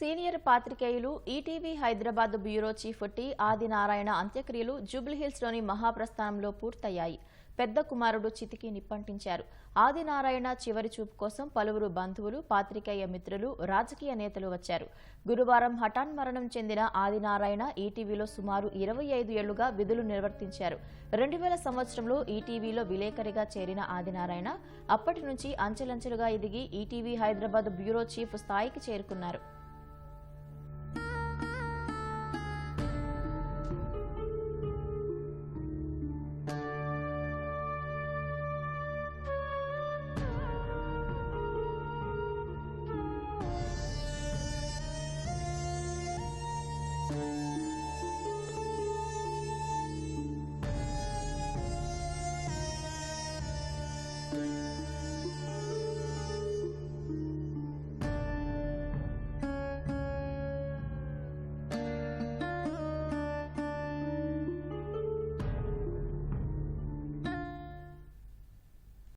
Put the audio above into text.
Senior పాత్రికేయులు ETV Hyderabad bureau chief T Adinarayana అంత్యక్రియలు జూబ్లీహిల్స్లోని మహాప్రస్థానంలో పూర్తయ్యాయి. పెద్ద కుమారుడు చితికి నిప్పంటించారు. ఆదినారాయణ చివరి చూపు కోసం పలువురు బంధువులు పాత్రికేయ మిత్రులు రాజకీయ నేతలు వచ్చారు. గురువారం హఠాన్మరణం చెందిన ఆదినారాయణ ఈటీవీలో సుమారు ఇరవై ఐదు ఏళ్ళుగా విధులు నిర్వర్తించారు. రెండు వేల సంవత్సరంలో ఈటీవీలో విలేకరిగా చేరిన ఆదినారాయణ అప్పటి నుంచి అంచెలంచెలుగా ఎదిగి ఈటీవీ హైదరాబాద్ బ్యూరో చీఫ్ స్థాయికి చేరుకున్నారు.